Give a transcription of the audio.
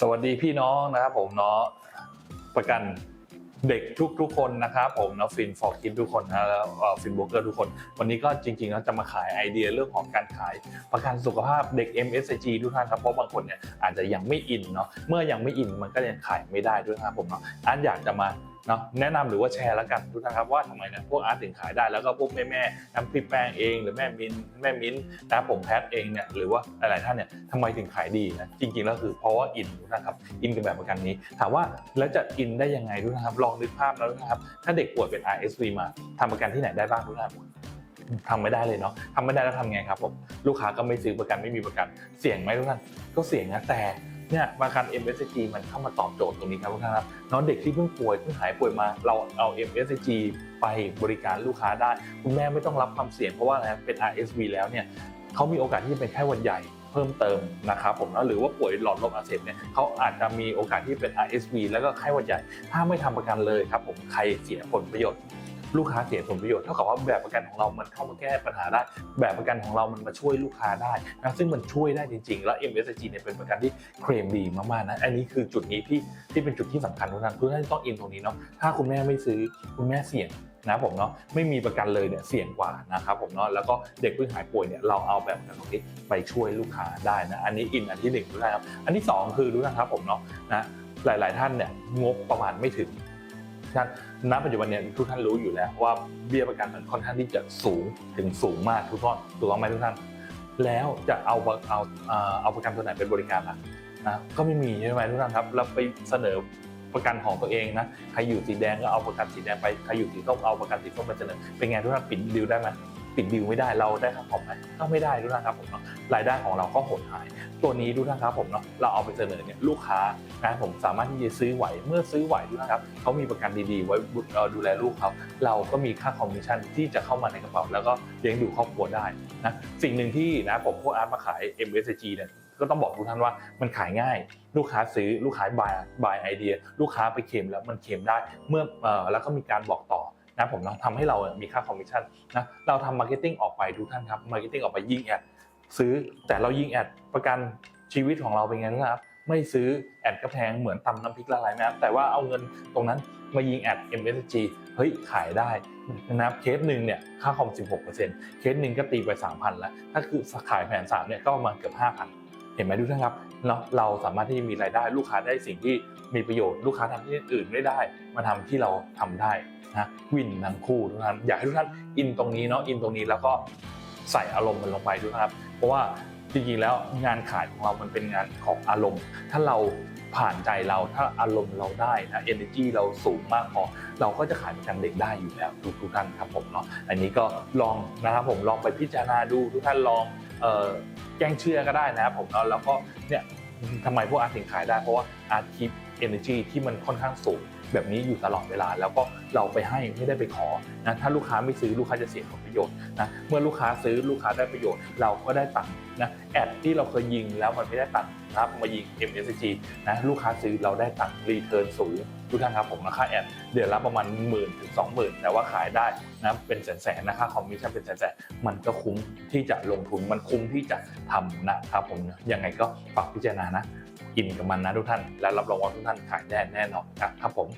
สวัสดีพี่น้องนะครับผมเนาะประกันเด็กทุกทุกคนนะครับผมนะฟินฟอร์คิดทุกคนนะแล้วฟินโบรกเกอร์ทุกคน วันนี้ก็จริงๆแล้วจะมาขายไอเดียเรื่องของการขายประกันสุขภาพเด็ก MSG ทุกท่านครับเพราะบางคนเนี่ยอาจจะยังไม่อินเนาะเมื่อยังไม่อินมันก็ยังขายไม่ได้ด้วยนะครับผมเนาะอันอยากจะมา เนาะแนะนำหรือว่าแชร์แล้วกันทุกท่านครับว่าทำไมเนี่ยพวกอาร์ตถึงขายได้แล้วก็พวกแม่แม่น้ำพริกแป้งเอง หรือแม่มินแม่มิ้นนะครับผมแพทเองเนี่ยหรือว่าหลายๆท่านเนี่ยทำไมถึงขายดีนะจริงๆแล้วคือเพราะว่าอินทุกท่านครับอินกับแบบประกันนี้ ถามว่าแล้วจะอินได้ยังไงทุกท่านครับลองนึกภาพแล้วนะครับถ้าเด็กป่วยเป็น RSV มาทำประกันที่ไหนได้บ้างทุกท่านทำไม่ได้เลยเนาะทำไม่ได้แล้วทำไงครับผมลูกค้าก็ไม่ซื้อประกันไม่มีประกัน เสี่ยงไหมทุกท่านก็เสี่ยงนะแต่ เนี่ยประกัน MSG มันเข้ามาตอบโจทย์ตรงนี้ครับทุกท่านครับน้องเด็กที่เพิ่งป่วยเพิ่งหายป่วยมา เราเอา MSG ไปบริการลูกค้าได้ คุณแม่ไม่ต้องรับความเสี่ยงเพราะว่าอะไรเป็น RSV แล้วเนี่ยเขามีโอกาสที่จะเป็นแค่หวัดใหญ่เพิ่มเติมนะครับผมนะหรือว่าป่วยหลอดลมอักเสบเนี่ยเขาอาจจะมีโอกาสที่เป็น RSV แล้วก็ไข้หวัดใหญ่ ถ้าไม่ทำประกันเลยครับผมใครเสียผลประโยชน์ ลูกค้าเสียผลประโยชน์เท่ากับว่าแบบประกันของเรามันเข้ามาแก้ปัญหาได้ แบบประกันของเรามันมาช่วยลูกค้าได้นะซึ่งมันช่วยได้จริง ๆ แล้ว MSG เนี่ยเป็นประกันที่เคลมดีมากๆนะอันนี้คือจุดนี้ที่ที่เป็นจุดที่สำคัญทุกท่านทุกท่านต้องอินตรงนี้เนาะถ้าคุณแม่ไม่ซื้อคุณแม่เสี่ยงนะผมเนาะไม่มีประกันเลยเนี่ยเสี่ยงกว่านะครับผมเนาะแล้วก็เด็กเพิ่งหายป่วยเนี่ยเราเอาแบบประกันตรงนี้ไปช่วยลูกค้าได้นะอันนี้อินอันที่หนึ่งทุกท่านครับอันที่สองคือทุกท่านครับผมเนาะนะหลาย ๆ ท่านเนี่ยงบประมาณไม่ถึง ท่านณปัจจุบันเนี่ยทุกท่านรู้อยู่แล้วว่าเบี้ยประกันมันค่อนข้างที่จะสูงถึงสูงมากทุกท่านถูกต้องไหมทุกท่าน แล้วจะเอาเอาเอาเอาประกันตัวไหนเป็นบริการล่ะนะก็ไม่มีใช่ไหมทุกท่านครับแล้วไปเสนอประกันของตัวเองนะใครอยู่สีแดงก็เอาประกันสีแดงไปใครอยู่สีส้มเอาประกันสีส้มไปเสนอเป็นไงทุกท่านปิดดิวได้ไหมปิดดิวไม่ได้เราได้ค่าคอมไหมก็ไม่ได้ทุกท่านครับผมเรายได้ของเราก็หดหาย ตัวนี้ทุกท่านครับผมเนาะเราเอาไปเสนอเนี่ยลูกค้านะผมสามารถที่จะซื้อไหวเมื่อซื้อไหวทุกท่านครับเขามีประกันดีๆ ไว้ดูแลลูกเขาเราก็มีค่าคอมมิชชั่นที่จะเข้ามาในกระเป๋าแล้วก็เลี้ยงดูครอบครัวได้นะสิ่งหนึ่งที่นะผมพวกอาร์ตมาขาย MSG เนี่ยก็ต้องบอกทุกท่านว่ามันขายง่าย ลูกค้าซื้อลูกค้าบายบายไอเดีย ลูกค้าไปเคลมแล้วมันเคลมได้เมื่อเอ่อแล้วก็มีการบอกต่อนะผมเนาะทำให้เรามีค่าคอมมิชชั่นนะเราทำมาร์เก็ตติ้งออกไปทุกท่านครับมาร์เก็ตติ้งออกไปยิงแอด ซื้อแต่เรายิงแอดประกันชีวิตของเราเป็นไงนะครับ ไม่ซื้อแอดกระแพงเหมือนตำน้ำพริกละลายแม่น้ำแต่ว่าเอาเงินตรงนั้นมายิงแอด MSG เฮ้ยขายได้นะครับเคสหนึ่งเนี่ยค่าคอม 16%เคสหนึ่งก็ตีไป 3,000 แล้ว ถ้าคือขายแผน3เนี่ยก็ประมาณเกือบ 5,000เห็นไหมทุกท่านครับเนาะเราสามารถที่จะมีรายได้ลูกค้าได้สิ่งที่มีประโยชน์ลูกค้าทำที่อื่นไม่ได้ มาทำที่เราทำได้นะวินทั้งคู่ทุกท่านอยากให้ทุกท่านอินตรงนี้เนาะอินตรงนี้แล้วก็ ใส่อารมณ์มันลงไปด้วยนะครับ เพราะว่าจริงๆแล้วงานขายของเรามันเป็นงานของอารมณ์ ถ้าเราผ่านใจเราถ้าอารมณ์เราได้นะ energy เราสูงมากพอ เราก็จะขายประกันเด็กได้อยู่แล้วทุกทุกท่านครับผมเนาะอันนี้ก็ลองนะครับผมลองไปพิจารณาดูทุกท่านลองแกล้งเชื่อก็ได้นะครับผมเนาะแล้วก็เนี่ยทำไมพวกอาร์ตถึงขายได้เพราะว่าอาร์ตคิด energy ที่มันค่อนข้างสูง แบบนี้อยู่ตลอดเวลา แล้วก็เราไปให้ไม่ได้ไปขอนะถ้าลูกค้าไม่ซื้อลูกค้าจะเสียผลประโยชน์นะเมื่อลูกค้าซื้อลูกค้าได้ประโยชน์ เราก็ได้ตังค์นะแอดที่เราเคยยิงแล้วมันไม่ได้ตังค์นะครับมายิง MSG นะลูกค้าซื้อเราได้ตังค์รีเทิร์นสูงทุกท่านครับผมราคาแอดเดือนละประมาณหมื่นถึงสองหมื่นแต่ว่าขายได้นะเป็นแสนแสนๆนะค่าคอมมิชชั่นเป็นแสนแสนๆมันก็คุ้มที่จะลงทุนมันคุ้มที่จะทำนะครับผมยังไงก็ฝากพิจารณานะ กินกับมันนะทุกท่าน และรับรองว่าทุกท่านขายได้แน่นอนนะครับผม